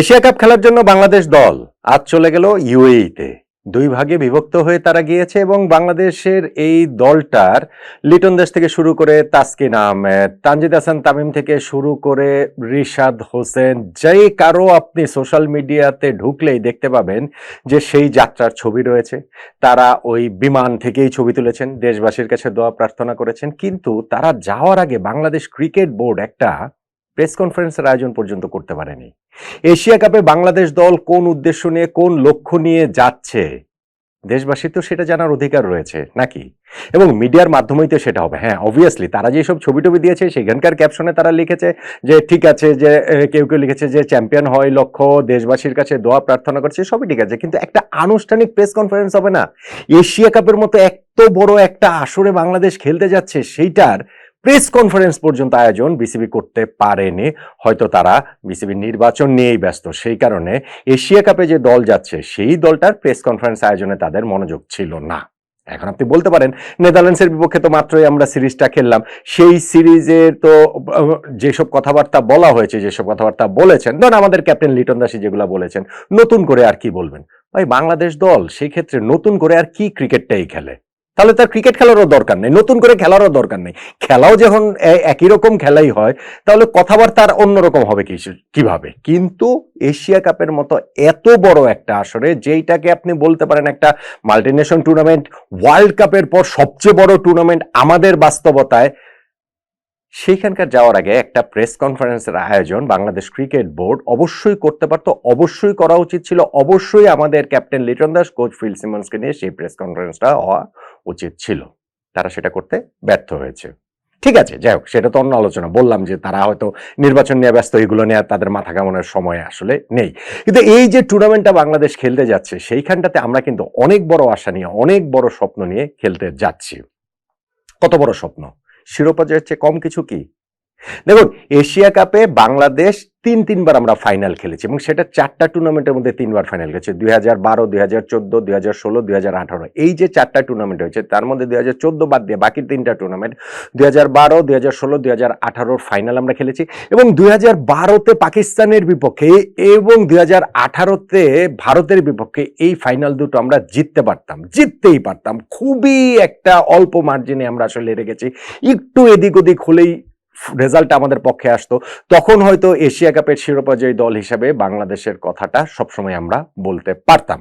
Asia cup খেলার জন্য বাংলাদেশ দল আজ চলে গেল ইউএইতে। দুই ভাগে বিভক্ত হয়ে তারা গিয়েছে এবং বাংলাদেশের এই দলটার লিটন দেশ থেকে শুরু করে তাসকিন আহমেদ, তানজিদ হাসান তামিম থেকে শুরু করে রিশাদ হোসেন, যেই কারও আপনি সোশ্যাল মিডিয়াতে ঢুকলেই দেখতে পাবেন যে সেই যাত্রার ছবি রয়েছে। তারা ওই বিমান থেকেই ছবি তুলেছেন, দেশবাসীর কাছে দোয়া প্রার্থনা করেছেন। কিন্তু তারা যাওয়ার আগে বাংলাদেশ ক্রিকেট বোর্ড একটা প্রেস কনফারেন্সের আয়োজন পর্যন্ত করতে পারেনি। এশিয়া কাপে বাংলাদেশ দল কোন উদ্দেশ্য নিয়ে, কোন লক্ষ্য নিয়ে যাচ্ছে? দেশবাসীর তো সেটা জানার অধিকার রয়েছে, নাকি? এবং মিডিয়ার মাধ্যমেই তো সেটা হবে। হ্যাঁ অবভিয়াসলি তারা যেসব ছবি টবি দিয়েছে, সেখানকার ক্যাপশনে তারা লিখেছে যে, ঠিক আছে যে কেউ কেউ লিখেছে যে চ্যাম্পিয়ন হয়, লক্ষ্য, দেশবাসীর কাছে দোয়া প্রার্থনা করছে, সবই ঠিক আছে। কিন্তু একটা আনুষ্ঠানিক প্রেস কনফারেন্স হবে না? এশিয়া কাপের মতো এত বড় একটা আসরে বাংলাদেশ খেলতে যাচ্ছে, সেইটার প্রেস কনফারেন্স পর্যন্ত আয়োজন বিসিবি করতে পারেনি। হয়তো তারা বিসিবি নির্বাচন নিয়েই ব্যস্ত। সেই কারণে এশিয়া কাপে যে দল যাচ্ছে, সেই দলটার প্রেস কনফারেন্স আয়োজনে তাদের মনোযোগ ছিল না। এখন আপনি বলতে পারেন, নেদারল্যান্ডসের বিপক্ষে তো মাত্রই আমরা সিরিজটা খেললাম। সেই সিরিজের তো, যেসব কথাবার্তা বলা হয়েছে, যেসব কথাবার্তা বলেছেন, ধরুন আমাদের ক্যাপ্টেন লিটন দাসী যেগুলো বলেছেন, নতুন করে আর কি বলবেন? ভাই, বাংলাদেশ দল, সেই ক্ষেত্রে নতুন করে আর কি ক্রিকেটটাই খেলে? তাহলে তার ক্রিকেট খেলারও দরকার নেই, নতুন করে খেলারও দরকার নেই। খেলাও যখন একই রকম খেলাই হয়, তাহলে কথাবার্তা আর অন্যরকম হবে কি কীভাবে? কিন্তু এশিয়া কাপের মতো এত বড় একটা আসরে, যেইটাকে আপনি বলতে পারেন একটা মাল্টিনেশন টুর্নামেন্ট ওয়ার্ল্ড কাপের পর সবচেয়ে বড় টুর্নামেন্ট আমাদের বাস্তবতায়, সেইখানকার যাওয়ার আগে একটা প্রেস কনফারেন্সের আয়োজন বাংলাদেশ ক্রিকেট বোর্ড অবশ্যই করতে পারতো, অবশ্যই করা উচিত ছিল, অবশ্যই আমাদের captain Liton Das coach Phil সিমন্সকে নিয়ে সেই প্রেস কনফারেন্সটা হওয়া উচিত ছিল। তারা সেটা করতে ব্যর্থ হয়েছে। ঠিক আছে, যাই হোক, সেটা তো অন্য আলোচনা। বললাম যে তারা হয়তো নির্বাচন নিয়ে ব্যস্ত, এগুলো নিয়ে তাদের মাথা কামানোর সময় আসলে নেই। কিন্তু এই যে টুর্নামেন্টটা বাংলাদেশ খেলতে যাচ্ছে, সেইখানটাতে আমরা কিন্তু অনেক বড় আশা নিয়ে, অনেক বড় স্বপ্ন নিয়ে খেলতে যাচ্ছি। কত বড় স্বপ্ন? শিরোপা যে হচ্ছে কম কিছু কি? দেখুন এশিয়া কাপে বাংলাদেশ তিন তিনবার আমরা ফাইনাল খেলেছি এবং সেটা চারটা টুর্নামেন্টের মধ্যে তিনবার ফাইনাল খেলেছি দুই হাজার বারো দুই হাজার চোদ্দ দুই হাজার ষোলো দুই হাজার আঠারো এই যে চারটা টুর্নামেন্ট হয়েছে তার মধ্যে দুই হাজার চোদ্দ বাদ দিয়ে বাকি তিনটা টুর্নামেন্ট দুই হাজার বারো দুই হাজার ষোলো দুই হাজার আঠারোর ফাইনাল আমরা খেলেছি এবং দুই হাজার বারোতে পাকিস্তানের বিপক্ষে এবং দুই হাজার আঠারোতে ভারতের বিপক্ষে এই ফাইনাল দুটো আমরা জিততে পারতাম জিততেই পারতাম খুবই একটা অল্প মার্জিনে আমরা আসলে রেখেছি একটু এদিক ওদিক হলেই রেজাল্ট আমাদের পক্ষে আসতো। তখন হয়তো এশিয়া কাপের শিরোপাজয়ী দল হিসাবে বাংলাদেশের কথাটা সবসময় আমরা বলতে পারতাম।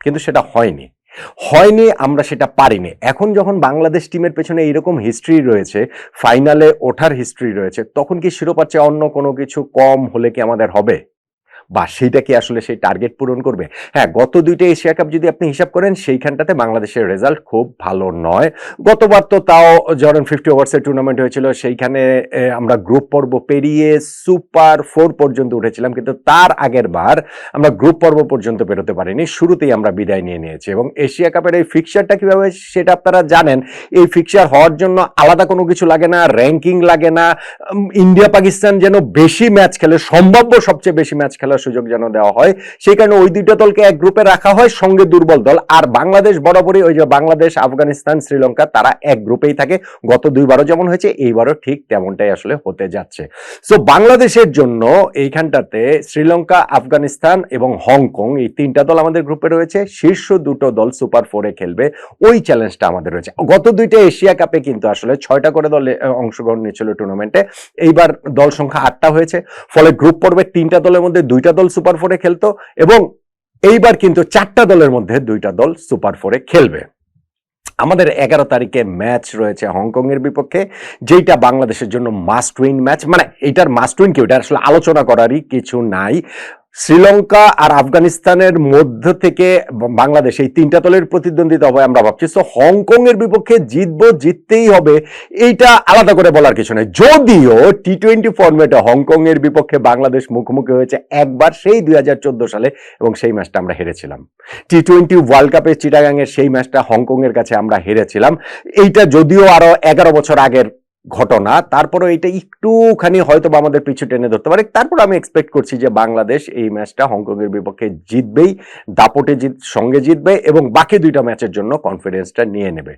কিন্তু সেটা হয়নি। হয়নি আমরা সেটা পারিনি। এখন যখন বাংলাদেশ টিমের পেছনে এইরকম হিস্ট্রি রয়েছে ফাইনালে ওঠার হিস্ট্রি রয়েছে, তখন কি শিরোপার চেয়ে অন্য কোনো কিছু কম হলে কি আমাদের হবে? বা সেইটা কি আসলে সেই টার্গেট পূরণ করবে? হ্যাঁ গত দুইটা এশিয়া কাপ যদি আপনি হিসাব করেন, সেইখানটাতে বাংলাদেশের রেজাল্ট খুব ভালো নয়। গতবার তো তাও যখন ফিফটি ওভার্সের টুর্নামেন্ট হয়েছিল, সেইখানে আমরা গ্রুপ পর্ব পেরিয়ে সুপার ফোর পর্যন্ত উঠেছিলাম, কিন্তু তার আগের বার আমরা গ্রুপ পর্ব পর্যন্ত পেরোতে পারিনি। শুরুতেই আমরা বিদায় নিয়ে নিয়েছি এবং এশিয়া কাপের এই ফিক্সারটা কীভাবে সেটা আপনারা জানেন, এই ফিক্সার হওয়ার জন্য আলাদা কোনো কিছু লাগে না র্যাঙ্কিং লাগে না ইন্ডিয়া পাকিস্তান যেন বেশি ম্যাচ খেলে, সম্ভাব্য সবচেয়ে বেশি ম্যাচ খেলার সুযোগ যেন দেওয়া হয়। সেই কারণে ওই দুইটা দলকে এক গ্রুপে রাখা হয়, সঙ্গে দুর্বল দল। আর বাংলাদেশ বরাবরই ওই যে বাংলাদেশ, আফগানিস্তান, শ্রীলঙ্কা, তারা এক গ্রুপেই থাকে। গত দুইবারও যেমন হয়েছে, এইবারও ঠিক তেমনটাই আসলে হতে যাচ্ছে। সো বাংলাদেশের জন্য এইখানটাতে শ্রীলঙ্কা, আফগানিস্তান এবং হংকং এই তিনটা দল আমাদের গ্রুপে রয়েছে। শীর্ষ দুটো দল সুপার ফোরে খেলবে। ওই চ্যালেঞ্জটা আমাদের রয়েছে। গত দুইটা এশিয়া কাপে কিন্তু আসলে ছয়টা করে দল অংশগ্রহণ নিয়েছিল টুর্নামেন্টে এইবার দল সংখ্যা আটটা হয়েছে। ফলে গ্রুপ পর্বে তিনটা দলের মধ্যে দুইটা দল সুপার ফোরে খেলতো এবং এইবার কিন্তু চারটা দলের মধ্যে দুইটা দল সুপার ফোরে খেলবে। আমাদের এগারো তারিখে ম্যাচ রয়েছে হংকংয়ের বিপক্ষে, যেইটা বাংলাদেশের জন্য মাস্ট উইন ম্যাচ। মানে এইটার মাস্ট উইন কি? ওইটা আসলে আলোচনা করারই কিছু নাই। শ্রীলঙ্কা আর আফগানিস্তানের মধ্য থেকে বাংলাদেশ এই তিনটা দলের প্রতিদ্বন্দ্বিতা হবে আমরা ভাবছি। তো হংকং এর বিপক্ষে জিতবো, জিততেই হবে, এইটা আলাদা করে বলার কিছু নেই। যদিও টি টোয়েন্টি ফর্মেটে হংকং এর বিপক্ষে বাংলাদেশ মুখোমুখি হয়েছে একবার সেই দুই হাজার চোদ্দ সালে এবং সেই ম্যাচটা আমরা হেরেছিলাম। টি টোয়েন্টি ওয়ার্ল্ড কাপে চিটাগাং এর সেই ম্যাচটা হংকং এর কাছে আমরা হেরেছিলাম। এইটা যদিও আরও এগারো বছর আগের ঘটনা তারপরে এটা একটুখানি হয়তো বা আমাদের পিছু টেনে ধরতে পারে। তারপর আমি এক্সপেক্ট করছি যে বাংলাদেশ এই ম্যাচটা হংকংয়ের বিপক্ষে জিতবেই, দাপটে জিত, সঙ্গে জিতবে এবং বাকি দুইটা ম্যাচের জন্য কনফিডেন্সটা নিয়ে নেবে।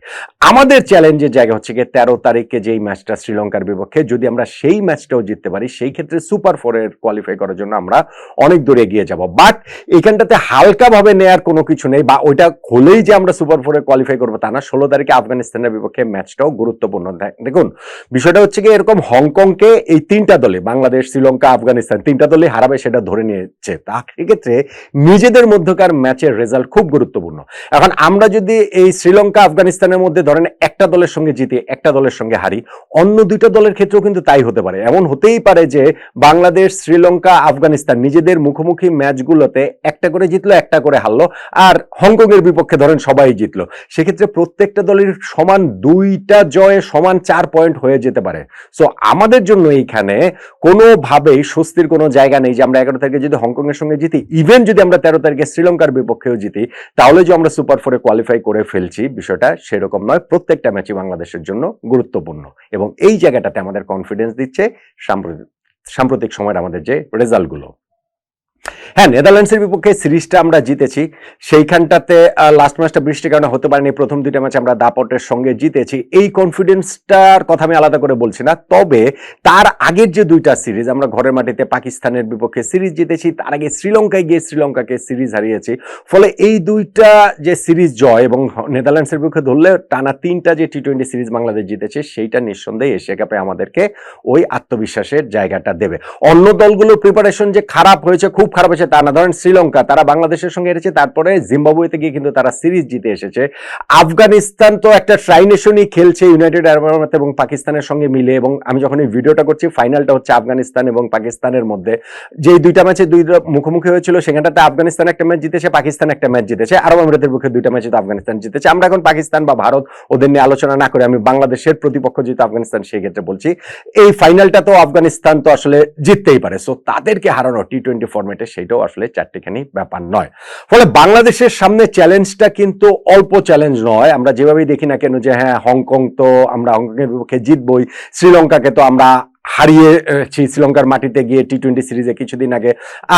আমাদের চ্যালেঞ্জের জায়গা হচ্ছে গিয়ে তেরো তারিখে যেই ম্যাচটা শ্রীলঙ্কার বিপক্ষে, যদি আমরা সেই ম্যাচটাও জিততে পারি, সেই ক্ষেত্রে সুপার ফোরের কোয়ালিফাই করার জন্য আমরা অনেক দূরে এগিয়ে যাব। বাট এখানটাতে হালকাভাবে নেয়ার কোনো কিছু নেই বা ওইটা হলেই যে আমরা সুপার ফোরে কোয়ালিফাই করব তা না। ষোলো তারিখে আফগানিস্তানের বিপক্ষে ম্যাচটাও গুরুত্বপূর্ণ। দেখুন বিষয়টা হচ্ছে কি এরকম হংকংকে এই তিনটা দলে, বাংলাদেশ, শ্রীলঙ্কা, আফগানিস্তান, তিনটা দলে হারাবে সেটা ধরে নিয়েছে। তা সেক্ষেত্রে নিজেদের মধ্যকার ম্যাচের রেজাল্ট খুব গুরুত্বপূর্ণ। এখন আমরা যদি এই শ্রীলঙ্কা, আফগানিস্তানের মধ্যে ধরেন একটা দলের সঙ্গে জিতে, একটা দলের সঙ্গে হারি, অন্য দুইটা দলের ক্ষেত্রেও কিন্তু তাই হতে পারে। এমন হতেই পারে যে বাংলাদেশ, শ্রীলঙ্কা, আফগানিস্তান নিজেদের মুখোমুখি ম্যাচগুলোতে একটা করে জিতলো, একটা করে হারলো, আর হংকংয়ের বিপক্ষে ধরেন সবাই জিতলো। সেক্ষেত্রে প্রত্যেকটা দলের সমান দুইটা জয়ে সমান চার পয়েন্ট হয়ে যেতে পারে। সো আমাদের জন্য এইখানে কোনোভাবেই স্বস্তির কোনো জায়গা নেই যে আমরা এগারো তারিখে যদি হংকংয়ের সঙ্গে জিতি ইভেন যদি আমরা তেরো তারিখে শ্রীলঙ্কার বিপক্ষেও জিতি, তাহলে যে আমরা সুপার ফোরে কোয়ালিফাই করে ফেলছি, বিষয়টা সেরকম নয়। প্রত্যেকটা ম্যাচই বাংলাদেশের জন্য গুরুত্বপূর্ণ। এবং এই জায়গাটাতে আমাদের কনফিডেন্স দিচ্ছে সাম্প্রতিক সাম্প্রতিক সময়ের আমাদের যে রেজাল্টগুলো হ্যাঁ নেদারল্যান্ডসের বিপক্ষে সিরিজটা আমরা জিতেছি। সেইখানটাতে লাস্ট ম্যাচটা বৃষ্টির কারণে হতে পারেনি, প্রথম দুইটা ম্যাচ আমরা দাপটের সঙ্গে জিতেছি। এই কনফিডেন্সটার কথা আমি আলাদা করে বলছি না, তবে তার আগের যে দুইটা সিরিজ, আমরা ঘরের মাটিতে পাকিস্তানের বিপক্ষে সিরিজ জিতেছি, তার আগে শ্রীলঙ্কায় গিয়ে শ্রীলঙ্কাকে সিরিজ হারিয়েছি। ফলে এই দুইটা যে সিরিজ জয় এবং নেদারল্যান্ডসের বিপক্ষে ধরলে টানা তিনটা যে টি টোয়েন্টি সিরিজ বাংলাদেশ জিতেছে, সেইটা নিঃসন্দেহে এশিয়া কাপে আমাদেরকে ওই আত্মবিশ্বাসের জায়গাটা দেবে। অন্য দলগুলোর প্রিপারেশন যে খারাপ হয়েছে, খুব খারাপ হয়েছে তা না। ধরেন শ্রীলঙ্কা, তারা বাংলাদেশের সঙ্গে হেরেছে, তারপরে জিম্বাবুয়েতে গিয়ে কিন্তু তারা সিরিজ জিতে এসেছে। আফগানিস্তান তো একটা ট্রাইনেশনই খেলছে ইউনাইটেড আরব আমিরাত এবং পাকিস্তানের সঙ্গে মিলে এবং আমি যখন এই ভিডিওটা করছি ফাইনালটা হচ্ছে আফগানিস্তান এবং পাকিস্তানের মধ্যে। যে দুইটা ম্যাচে দুই মুখোমুখি হয়েছিল, সেখানটাতে আফগানিস্তান একটা ম্যাচ জিতেছে, পাকিস্তান একটা ম্যাচ জিতেছে। আরব আমিরাতের পক্ষে দুইটা ম্যাচে তো আফগানিস্তান জিতেছে। আমরা এখন পাকিস্তান বা ভারত ওদের নিয়ে আলোচনা না করে আমি বাংলাদেশের প্রতিপক্ষ যেহেতু আফগানিস্তান, সেই ক্ষেত্রে বলছি। এই ফাইনালটা তো আফগানিস্তান তো আসলে জিততেই পারে। সো তাদেরকে হারানো টি টোয়েন্টি ফর্মেটে সেটাও আসলে চারটিখানি ব্যাপার নয়। ফলে বাংলাদেশের সামনে চ্যালেঞ্জটা কিন্তু অল্প চ্যালেঞ্জ নয়। আমরা যেভাবেই দেখি না কেন যে হ্যাঁ হংকং তো আমরা হংকংয়ের বিপক্ষে জিতবই, শ্রীলঙ্কাকে তো আমরা হারিয়েছি শ্রীলঙ্কার মাটিতে গিয়ে টি টোয়েন্টি সিরিজে কিছুদিন আগে।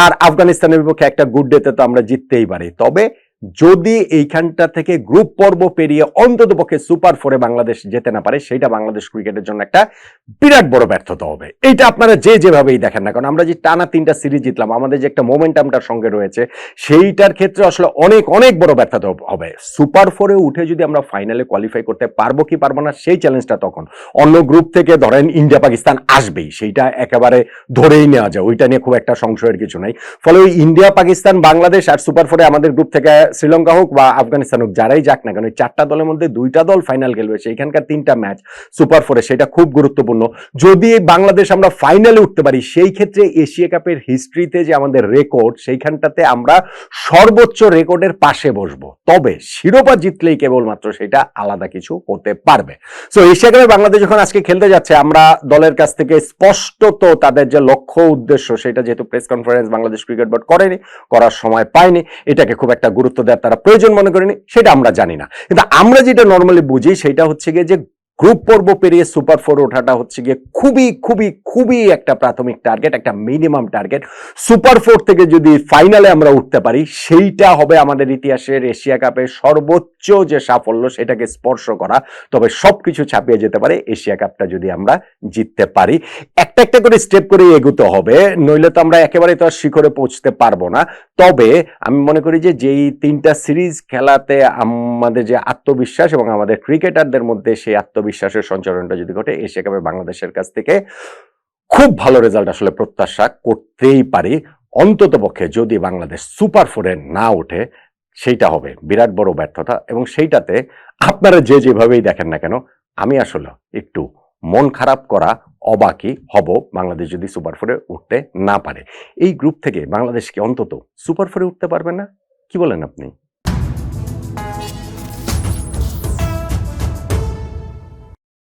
আর আফগানিস্তানের বিপক্ষে একটা গুড ডেতে তো আমরা জিততেই পারি। তবে যদি এইখানটা থেকে গ্রুপ পর্ব পেরিয়ে অন্তত পক্ষে সুপার ফোরে বাংলাদেশ যেতে না পারে সেটা বাংলাদেশ ক্রিকেটের জন্য একটা বিরাট বড় ব্যর্থতা হবে। এইটা আপনারা যে যেভাবেই দেখেন না কারণ আমরা যে টানা তিনটা সিরিজ জিতলাম, আমাদের যে একটা মোমেন্টামটার সঙ্গে রয়েছে, সেইটার ক্ষেত্রে আসলে অনেক অনেক বড় ব্যর্থতা হবে সুপার ফোরে উঠে যদি আমরা ফাইনালে কোয়ালিফাই করতে পারব কি পারব না, সেই চ্যালেঞ্জটা তখন। অন্য গ্রুপ থেকে ধরেন ইন্ডিয়া, পাকিস্তান আসবেই, সেইটা একেবারে ধরেই নেওয়া যায়। ওইটা নিয়ে খুব একটা সংশয়ের কিছু নাই। ফলে ওই ইন্ডিয়া, পাকিস্তান, বাংলাদেশ আর সুপার ফোরে আমাদের গ্রুপ থেকে শ্রীলঙ্কা হোক বা আফগানিস্তান হোক, যারাই যাক না কেন চারটা দলের মধ্যে দুইটা দল ফাইনাল খেলবে, সেইখানকার তিনটা ম্যাচ সুপার ফোরে সেটা খুব গুরুত্বপূর্ণ। যদি বাংলাদেশ আমরা ফাইনালে উঠতে পারি, সেই ক্ষেত্রে এশিয়া কাপের হিস্ট্রিতে যে আমাদের রেকর্ড সেইখানটাতে আমরা সর্বোচ্চ রেকর্ডের পাশে বসবো। তবে শিরোপা জিতলেই কেবলমাত্র সেটা আলাদা কিছু হতে পারবে। সো এশিয়া কাপে বাংলাদেশ যখন আজকে খেলতে যাচ্ছে, আমরা দলের কাছ থেকে স্পষ্টত তাদের যে লক্ষ্য উদ্দেশ্য, সেটা যেহেতু press conference Bangladesh cricket board করেনি, করার সময় পায়নি, এটাকে খুব একটা গুরুত্ব দেওয়ার তারা প্রয়োজন মনে করেনি, সেটা আমরা জানি না। কিন্তু আমরা যেটা নর্মালি বুঝি, সেটা হচ্ছে গিয়ে যে গ্রুপ পর্ব পেরিয়ে সুপার ফোর ওঠাটা হচ্ছে গিয়ে খুবই খুবই খুবই একটা প্রাথমিক টার্গেট একটা মিনিমাম টার্গেট সুপার ফোর থেকে যদি ফাইনালে আমরা উঠতে পারি, সেইটা হবে আমাদের ইতিহাসের এশিয়া কাপের সর্বোচ্চ যে সাফল্য, সেটাকে স্পর্শ করা। তবে সবকিছু ছাপিয়ে যেতে পারে, এশিয়া কাপটা যদি আমরা জিততে পারি। একটা একটা করে স্টেপ করে এগোতে হবে, নইলে তো আমরা একেবারে তো আর শিখরে পৌঁছতে পারব না। তবে আমি মনে করি যে, যেই তিনটা সিরিজ খেলাতে আমাদের যে আত্মবিশ্বাস এবং আমাদের ক্রিকেটারদের মধ্যে সেই আত্মবিশ্বাসের সঞ্চালনটা যদি ঘটে এশিয়া কাপে বাংলাদেশের কাছ থেকে খুব ভালো রেজাল্ট আসলে প্রত্যাশা করতেই পারি। অন্তত পক্ষে যদি বাংলাদেশ সুপার ফোরে না ওঠে, সেইটা হবে বিরাট বড় ব্যর্থতা এবং সেইটাতে আপনারা যে যেভাবেই দেখেন না কেন, আমি আসলে একটু মন খারাপ করা অবাকি হব বাংলাদেশ যদি সুপার ফোরে উঠতে না পারে। এই গ্রুপ থেকে বাংলাদেশকে অন্তত সুপার ফোরে উঠতে পারবে না? কি বলেন আপনি?